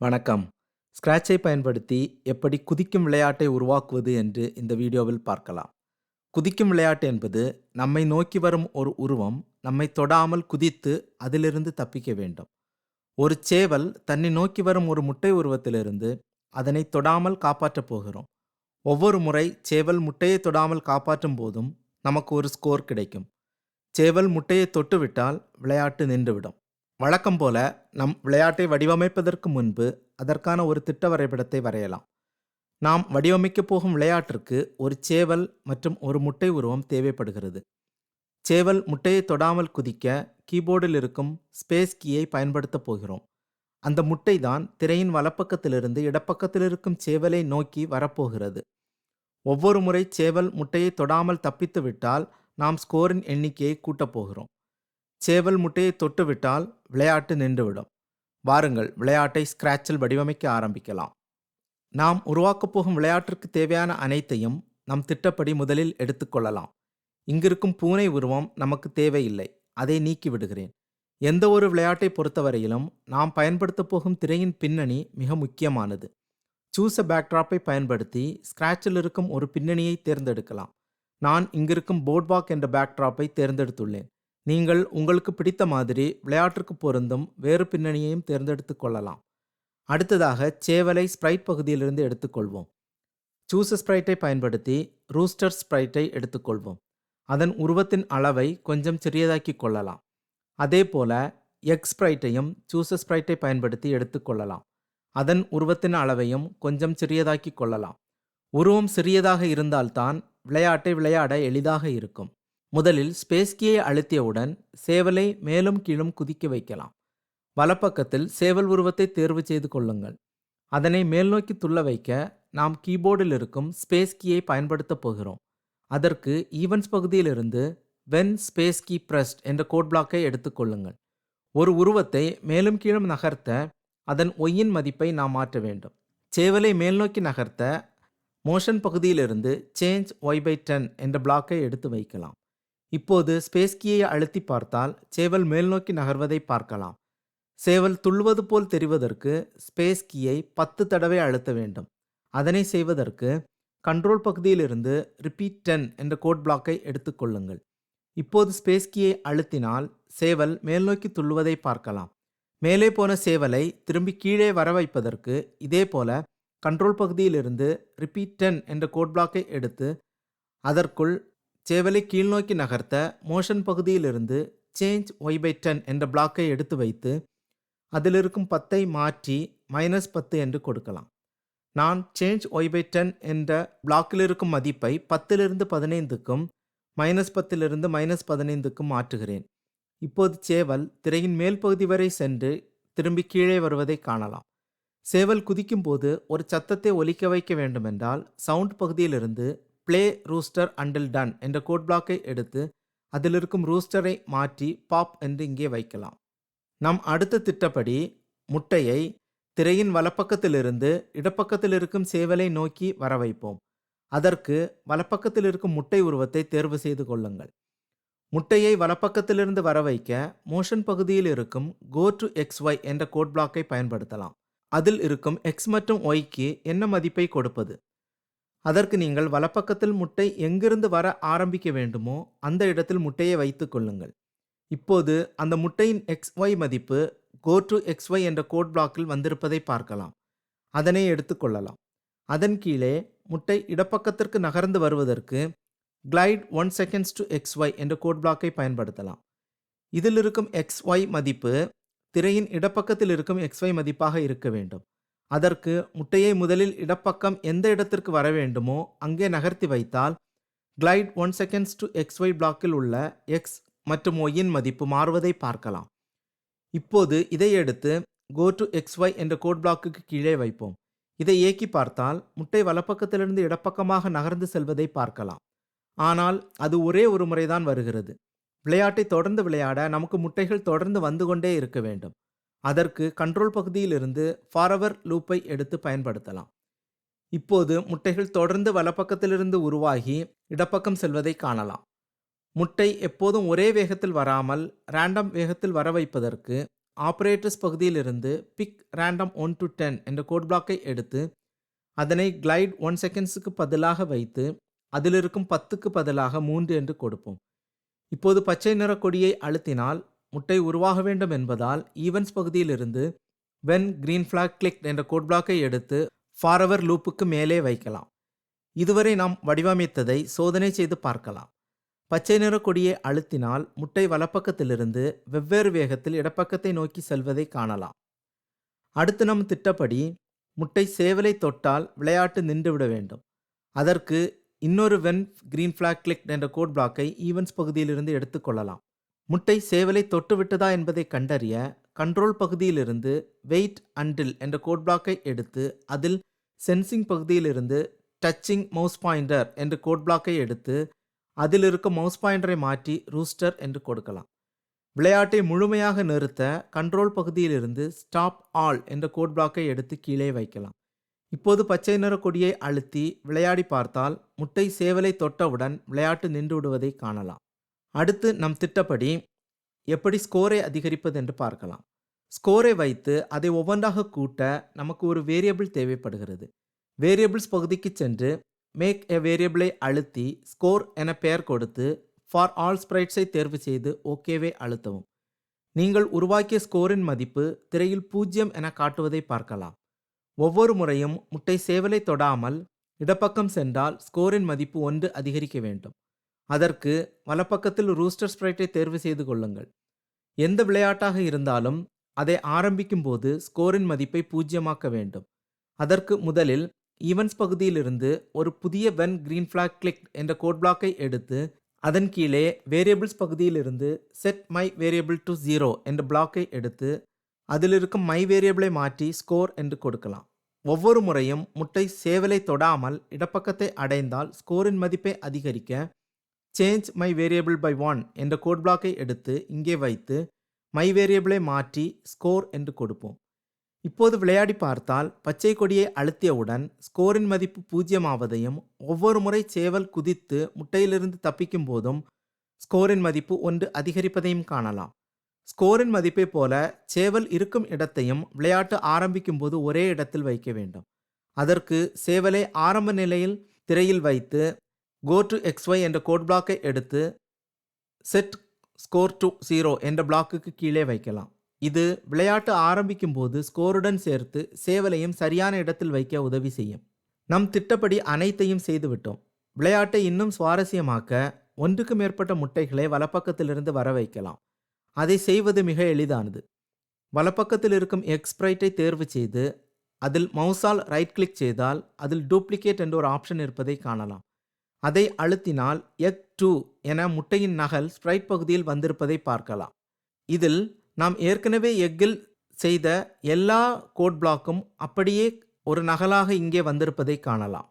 வணக்கம். ஸ்க்ராட்சை பயன்படுத்தி எப்படி குதிக்கும் விளையாட்டை உருவாக்குவது என்று இந்த வீடியோவில் பார்க்கலாம். குதிக்கும் விளையாட்டு என்பது நம்மை நோக்கி வரும் ஒரு உருவம் நம்மை தொடாமல் குதித்து அதிலிருந்து தப்பிக்க வேண்டும். ஒரு சேவல் தன்னை நோக்கி வரும் ஒரு முட்டை உருவத்திலிருந்து அதனை தொடாமல் காப்பாற்றப் போகிறோம். ஒவ்வொரு முறை சேவல் முட்டையை தொடாமல் காப்பாற்றும் போதும் நமக்கு ஒரு ஸ்கோர் கிடைக்கும். சேவல் முட்டையை தொட்டுவிட்டால் விளையாட்டு நின்றுவிடும். வழக்கம் போல நம் விளையாட்டை வடிவமைப்பதற்கு முன்பு அதற்கான ஒரு திட்ட வரைபடத்தை வரையலாம். நாம் வடிவமைக்கப் போகும் விளையாட்டிற்கு ஒரு சேவல் மற்றும் ஒரு முட்டை உருவம் தேவைப்படுகிறது. சேவல் முட்டையை தொடாமல் குதிக்க கீபோர்டில் இருக்கும் ஸ்பேஸ் கீயை பயன்படுத்தப் போகிறோம். அந்த முட்டை தான் திரையின் வலப்பக்கத்திலிருந்து இடப்பக்கத்தில் இருக்கும் சேவலை நோக்கி வரப்போகிறது. ஒவ்வொரு முறை சேவல் முட்டையை தொடாமல் தப்பித்து விட்டால் நாம் ஸ்கோரின் எண்ணிக்கையை கூட்டப் போகிறோம். சேவல் முட்டையை தொட்டுவிட்டால் விளையாட்டு நின்றுவிடும். வாருங்கள் விளையாட்டை ஸ்கிராச்சில் வடிவமைக்க ஆரம்பிக்கலாம். நாம் உருவாக்கப் போகும் விளையாட்டிற்கு தேவையான அனைத்தையும் நம் திட்டப்படி முதலில் எடுத்துக்கொள்ளலாம் இங்கிருக்கும் பூனை உருவம் நமக்கு தேவையில்லை அதை நீக்கிவிடுகிறேன் எந்த ஒரு விளையாட்டை பொறுத்தவரையிலும் நாம் பயன்படுத்தப் போகும் திரையின் பின்னணி மிக முக்கியமானது. சூஸ் அ பேக்ட்ராப்பை பயன்படுத்தி ஸ்கிராச்சில் இருக்கும் ஒரு பின்னணியை தேர்ந்தெடுக்கலாம். நான் இங்கிருக்கும் போர்ட்பாக் என்ற பேக்ட்ராப்பை தேர்ந்தெடுத்துள்ளேன். நீங்கள் உங்களுக்கு பிடித்த மாதிரி விளையாட்டிற்கு பொருந்தும் வேறு பின்னணியையும் தேர்ந்தெடுத்து கொள்ளலாம். அடுத்ததாக சேவலை ஸ்ப்ரைட் பகுதியிலிருந்து எடுத்துக்கொள்வோம். சூஸ் ஸ்ப்ரைட்டை பயன்படுத்தி ரூஸ்டர் ஸ்ப்ரைட்டை எடுத்துக்கொள்வோம். அதன் உருவத்தின் அளவை கொஞ்சம் சிறியதாக்கி கொள்ளலாம். அதே போல எக் ஸ்ப்ரைட்டையும் சூஸ் ஸ்ப்ரைட்டை பயன்படுத்தி எடுத்துக்கொள்ளலாம் அதன் உருவத்தின் அளவையும் கொஞ்சம் சிறியதாக்கி கொள்ளலாம். உருவம் சிறியதாக இருந்தால்தான் விளையாட்டை விளையாட எளிதாக இருக்கும். முதலில் ஸ்பேஸ் கீயை அழுத்தியவுடன் சேவலை மேலும் கீழும் குதிக்க வைக்கலாம். வலப்பக்கத்தில் சேவல் உருவத்தை தேர்வு செய்து கொள்ளுங்கள். அதனை மேல்நோக்கி துள்ள வைக்க நாம் கீபோர்டில் இருக்கும் ஸ்பேஸ் கீயை பயன்படுத்தப் போகிறோம். அதற்கு ஈவென்ட்ஸ் பகுதியிலிருந்து வென் ஸ்பேஸ் கீ பிரஸ்ட் என்ற கோட் பிளாக்கை எடுத்துக்கொள்ளுங்கள் ஒரு உருவத்தை மேலும் கீழும் நகர்த்த அதன் ஒய்யின் மதிப்பை நாம் மாற்ற வேண்டும். சேவலை மேல்நோக்கி நகர்த்த மோஷன் பகுதியிலிருந்து சேஞ்ச் ஒய் பை டென் என்ற பிளாக்கை எடுத்து வைக்கலாம். இப்போது ஸ்பேஸ் கீயை அழுத்தி பார்த்தால் சேவல் மேல்நோக்கி நகர்வதை பார்க்கலாம். சேவல் துள்ளுவது போல் தெரிவதற்கு ஸ்பேஸ் கீயை பத்து தடவை அழுத்த வேண்டும். அதனை செய்வதற்கு கண்ட்ரோல் பகுதியிலிருந்து ரிப்பீட் டென் என்ற கோட் பிளாக்கை எடுத்துக்கொள்ளுங்கள் இப்போது ஸ்பேஸ் கீயை அழுத்தினால் சேவல் மேல்நோக்கி துள்ளுவதை பார்க்கலாம். மேலே போன சேவலை திரும்பி கீழே வர வைப்பதற்கு இதே போல கண்ட்ரோல் பகுதியிலிருந்து ரிப்பீட் டென் என்ற கோட் பிளாக்கை எடுத்து அதற்குள் சேவலை கீழ்நோக்கி நகர்த்த மோஷன் பகுதியிலிருந்து சேஞ்ச் ஒய் பை டென் என்ற பிளாக்கை எடுத்து வைத்து அதில் இருக்கும் பத்தை மாற்றி மைனஸ் பத்து என்று கொடுக்கலாம். நான் சேஞ்ச் ஒய் பை டென் என்ற பிளாக்கில் இருக்கும் மதிப்பை பத்திலிருந்து பதினைந்துக்கும் மைனஸ் பத்திலிருந்து மைனஸ் பதினைந்துக்கும் மாற்றுகிறேன். இப்போது சேவல் திரையின் மேல் பகுதி வரை சென்று திரும்பி கீழே வருவதை காணலாம். சேவல் குதிக்கும்போது ஒரு சத்தத்தை ஒலிக்க வைக்க வேண்டுமென்றால் சவுண்ட் பகுதியிலிருந்து ப்ளே ரூஸ்டர் அண்டில் டன் என்ற கோட் பிளாக்கை எடுத்து அதில் இருக்கும் ரூஸ்டரை மாற்றி பாப் என்று இங்கே வைக்கலாம். நம் அடுத்த திட்டப்படி முட்டையை திரையின் வலப்பக்கத்திலிருந்து இடப்பக்கத்தில் இருக்கும் சேவலை நோக்கி வர வைப்போம் அதற்கு வலப்பக்கத்தில் இருக்கும் முட்டை உருவத்தை தேர்வு செய்து கொள்ளுங்கள். முட்டையை வலப்பக்கத்திலிருந்து வர வைக்க மோஷன் பகுதியில் இருக்கும் கோ டு எக்ஸ் ஒய் என்ற கோட் பிளாக்கை பயன்படுத்தலாம். அதில் இருக்கும் எக்ஸ் மற்றும் ஒய்க்கு என்ன மதிப்பை கொடுப்பது? அதற்கு நீங்கள் வலப்பக்கத்தில் முட்டை எங்கிருந்து வர ஆரம்பிக்க வேண்டுமோ அந்த இடத்தில் முட்டையை வைத்து கொள்ளுங்கள். இப்போது அந்த முட்டையின் எக்ஸ் ஒய் மதிப்பு கோ டு எக்ஸ் ஒய் என்ற கோட் பிளாக்கில் வந்திருப்பதை பார்க்கலாம். அதனை எடுத்துக்கொள்ளலாம் அதன் கீழே முட்டை இடப்பக்கத்திற்கு நகர்ந்து வருவதற்கு glide one seconds to x y என்ற கோட் பிளாக்கை பயன்படுத்தலாம். இதில் இருக்கும் எக்ஸ் ஒய் மதிப்பு திரையின் இடப்பக்கத்தில் இருக்கும் எக்ஸ் ஒய் மதிப்பாக இருக்க வேண்டும். அதற்கு முட்டையை முதலில் இடப்பக்கம் எந்த இடத்திற்கு வர வேண்டுமோ அங்கே நகர்த்தி வைத்தால் glide one seconds to x y பிளாக்கில் உள்ள எக்ஸ் மற்றும் ஒய்யின் மதிப்பு மாறுவதை பார்க்கலாம். இப்போது இதை எடுத்து கோ டு எக்ஸ் ஒய் என்ற கோட் பிளாக்குக்கு கீழே வைப்போம். இதை இயக்கி பார்த்தால் முட்டை வலப்பக்கத்திலிருந்து இடப்பக்கமாக நகர்ந்து செல்வதை பார்க்கலாம். ஆனால் அது ஒரே ஒரு முறைதான் வருகிறது. விளையாட்டை தொடர்ந்து விளையாட நமக்கு முட்டைகள் தொடர்ந்து வந்து கொண்டே இருக்க வேண்டும். அதற்கு கண்ட்ரோல் பகுதியிலிருந்து ஃபாரவர் லூப்பை எடுத்து பயன்படுத்தலாம். இப்போது முட்டைகள் தொடர்ந்து வலப்பக்கத்திலிருந்து உருவாகி இடப்பக்கம் செல்வதை காணலாம். முட்டை எப்போதும் ஒரே வேகத்தில் வராமல் ரேண்டம் வேகத்தில் வர வைப்பதற்கு ஆப்ரேட்டர்ஸ் பகுதியிலிருந்து pick random one to ten என்ற கோட் பிளாக்கை எடுத்து அதனை கிளைட் ஒன் செகண்ட்ஸுக்கு பதிலாக வைத்து அதிலிருக்கும் பத்துக்கு பதிலாக மூன்று என்று கொடுப்போம். இப்போது பச்சை நிற கொடியை அழுத்தினால் முட்டை உருவாக வேண்டும் என்பதால் ஈவென்ட்ஸ் பகுதியிலிருந்து வென் கிரீன் ஃபிளாக் கிளிக் என்ற கோட் பிளாக்கை எடுத்து ஃபாரவர் லூப்புக்கு மேலே வைக்கலாம். இதுவரை நாம் வடிவமைத்ததை சோதனை செய்து பார்க்கலாம். பச்சை நிற கொடியை அழுத்தினால் முட்டை வலப்பக்கத்திலிருந்து வெவ்வேறு வேகத்தில் இடப்பக்கத்தை நோக்கி செல்வதை காணலாம். அடுத்து நம் திட்டப்படி முட்டை சேவலை தொட்டால் விளையாட்டு நின்றுவிட வேண்டும். அதற்கு இன்னொரு வென் கிரீன் ஃபிளாக் கிளிக் என்ற கோட் பிளாக்கை ஈவென்ட்ஸ் பகுதியிலிருந்து எடுத்துக்கொள்ளலாம் முட்டை சேவலை தொட்டுவிட்டதா என்பதை கண்டறிய கண்ட்ரோல் பகுதியிலிருந்து வெயிட் அண்டில் என்ற கோட் பிளாக்கை எடுத்து அதில் சென்சிங் பகுதியிலிருந்து டச்சிங் மவுஸ் பாயிண்டர் என்ற கோட் பிளாக்கை எடுத்து அதில் இருக்கும் மவுஸ் பாயிண்டரை மாற்றி ரூஸ்டர் என்று கொடுக்கலாம். விளையாட்டை முழுமையாக நிறுத்த கண்ட்ரோல் பகுதியிலிருந்து ஸ்டாப் ஆல் என்ற கோட் பிளாக்கை எடுத்து கீழே வைக்கலாம். இப்போது பச்சை நிற கொடியை அழுத்தி விளையாடி பார்த்தால் முட்டை சேவலை தொட்டவுடன் விளையாட்டு நின்று விடுவதை காணலாம். அடுத்து நம் திட்டப்படி எப்படி ஸ்கோரை அதிகரிப்பது என்று பார்க்கலாம். ஸ்கோரை வைத்து அதை ஒவ்வொன்றாக கூட்ட நமக்கு ஒரு வேரியபிள் தேவைப்படுகிறது. வேரியபிள்ஸ் பகுதிக்கு சென்று மேக் எ வேரியபிளை அழுத்தி ஸ்கோர் என பெயர் கொடுத்து ஃபார் ஆல் ஸ்ப்ரைட்ஸை தேர்வு செய்து ஓகேவே அழுத்தவும். நீங்கள் உருவாக்கிய ஸ்கோரின் மதிப்பு திரையில் பூஜ்ஜியம் என காட்டுவதை பார்க்கலாம். ஒவ்வொரு முறையும் முட்டை சேவலை தொடாமல் இடப்பக்கம் சென்றால் ஸ்கோரின் மதிப்பு ஒன்று அதிகரிக்க வேண்டும். அதற்கு வலப்பக்கத்தில் ரூஸ்டர் ஸ்ப்ரைட்டை தேர்வு செய்து கொள்ளுங்கள். எந்த விளையாட்டாக இருந்தாலும் அதை ஆரம்பிக்கும் போது ஸ்கோரின் மதிப்பை பூஜ்ஜியமாக்க வேண்டும். அதற்கு முதலில் ஈவன்ஸ் பகுதியிலிருந்து ஒரு புதிய வென் கிரீன் ஃபிளாக் கிளிக் என்ற கோட் பிளாக்கை எடுத்து அதன் கீழே வேரியபிள்ஸ் பகுதியிலிருந்து set my variable to zero என்ற பிளாக்கை எடுத்து அதில் இருக்கும் மை வேரியபிளை மாற்றி ஸ்கோர் என்று கொடுக்கலாம். ஒவ்வொரு முறையும் முட்டை சேவலை தொடாமல் இடப்பக்கத்தை அடைந்தால் ஸ்கோரின் மதிப்பை அதிகரிக்க change my variable by one என்ற கோட் பிளாக்கை எடுத்து இங்கே வைத்து மை வேரியபிளை மாற்றி ஸ்கோர் என்று கொடுப்போம். இப்போது விளையாடி பார்த்தால் பச்சை கொடியை அழுத்தியவுடன் ஸ்கோரின் மதிப்பு பூஜ்ஜியமாவதையும் ஒவ்வொரு முறை சேவல் குதித்து முட்டையிலிருந்து தப்பிக்கும் போதும் ஸ்கோரின் மதிப்பு ஒன்று அதிகரிப்பதையும் காணலாம். ஸ்கோரின் மதிப்பை போல சேவல் இருக்கும் இடத்தையும் விளையாட்டு ஆரம்பிக்கும் போது ஒரே இடத்தில் வைக்க வேண்டும். அதற்கு சேவலை ஆரம்ப நிலையில் திரையில் வைத்து கோ டு எக்ஸ்ஒய் என்ற கோட் பிளாக்கை எடுத்து செட் ஸ்கோர் டு ஜீரோ என்ற பிளாக்குக்கு கீழே வைக்கலாம். இது விளையாட்டு ஆரம்பிக்கும் போது ஸ்கோருடன் சேர்த்து சேவலையும் சரியான இடத்தில் வைக்க உதவி செய்யும். நம் திட்டப்படி அனைத்தையும் செய்துவிட்டோம். விளையாட்டை இன்னும் சுவாரஸ்யமாக்க ஒன்றுக்கு மேற்பட்ட முட்டைகளை வலப்பக்கத்திலிருந்து வர வைக்கலாம். அதை செய்வது மிக எளிதானது. வலப்பக்கத்தில் இருக்கும் எக்ஸ்பிரைட்டை தேர்வு செய்து அதில் மவுஸால் ரைட் கிளிக் செய்தால் அதில் டூப்ளிகேட் என்ற ஒரு ஆப்ஷன் இருப்பதை காணலாம். அதை அழுத்தினால் எக் டூ என முட்டையின் நகல் ஸ்ப்ரைட் பகுதியில் வந்திருப்பதை பார்க்கலாம். இதில் நாம் ஏற்கனவே எக்கில் செய்த எல்லா கோட் பிளாக்கும் அப்படியே ஒரு நகலாக இங்கே வந்திருப்பதை காணலாம்.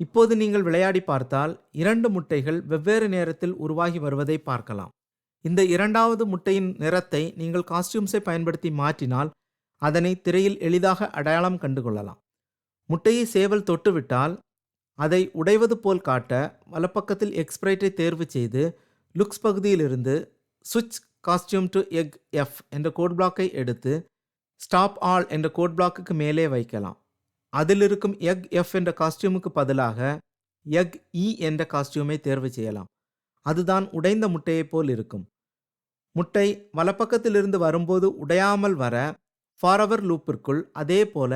இப்போது நீங்கள் விளையாடி பார்த்தால் இரண்டு முட்டைகள் வெவ்வேறு நேரத்தில் உருவாகி வருவதை பார்க்கலாம். இந்த இரண்டாவது முட்டையின் நிறத்தை நீங்கள் காஸ்டியூம்ஸை பயன்படுத்தி மாற்றினால் அதனை திரையில் எளிதாக அடையாளம் கண்டுகொள்ளலாம். முட்டையை சேவல் தொட்டுவிட்டால் அதை உடைவது போல் காட்ட வலப்பக்கத்தில் எக்ஸ்பிரைட்டை தேர்வு செய்து லுக்ஸ் பகுதியிலிருந்து சுவிட்ச் காஸ்டியூம் டு எக் எஃப் என்ற கோட் பிளாக்கை எடுத்து ஸ்டாப் ஆல் என்ற கோட் பிளாக்குக்கு மேலே வைக்கலாம். அதில் இருக்கும் எக் எஃப் என்ற காஸ்டியூமுக்கு பதிலாக எக் இ e என்ற காஸ்டியூமை தேர்வு செய்யலாம். அதுதான் உடைந்த முட்டையைப் போல் இருக்கும். முட்டை வலப்பக்கத்திலிருந்து வரும்போது உடையாமல் வர ஃபாரவர் லூப்பிற்குள் அதே போல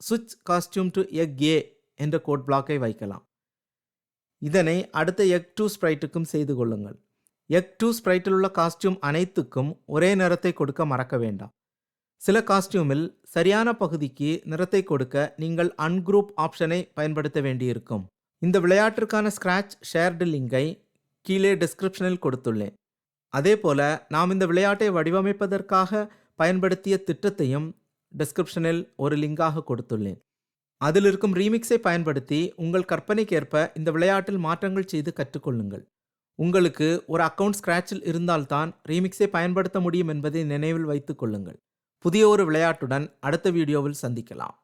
சுவிட்ச் காஸ்டியூம் டு எக் ஏ என்ற கோட் பிளாக்கை வைக்கலாம். இதனை அடுத்த எக் டூ ஸ்ப்ரைட்டுக்கும் செய்து கொள்ளுங்கள். எக் டூ ஸ்ப்ரைட்டில் உள்ள காஸ்டியூம் அனைத்துக்கும் ஒரே நிறத்தை கொடுக்க மறக்க வேண்டாம். சில காஸ்டியூமில் சரியான பகுதிக்கு நிறத்தை கொடுக்க நீங்கள் அன்குரூப் ஆப்ஷனை பயன்படுத்த வேண்டியிருக்கும். இந்த விளையாட்டிற்கான ஸ்க்ராட்ச் ஷேர்டு லிங்கை கீழே டிஸ்கிரிப்ஷனில் கொடுத்துள்ளேன். அதேபோல நாம் இந்த விளையாட்டை வடிவமைப்பதற்காக பயன்படுத்திய திட்டத்தையும் டிஸ்கிரிப்ஷனில் ஒரு லிங்காக கொடுத்துள்ளேன். அதில் இருக்கும் ரீமிக்ஸை பயன்படுத்தி உங்கள் கற்பனைக்கேற்ப இந்த விளையாட்டில் மாற்றங்கள் செய்து கற்றுக்கொள்ளுங்கள். உங்களுக்கு ஒரு அக்கவுண்ட் ஸ்கிராட்சில் இருந்தால்தான் ரீமிக்ஸை பயன்படுத்த முடியும் என்பதை நினைவில் வைத்துக் கொள்ளுங்கள். புதிய ஒரு விளையாட்டுடன் அடுத்த வீடியோவில் சந்திக்கலாம்.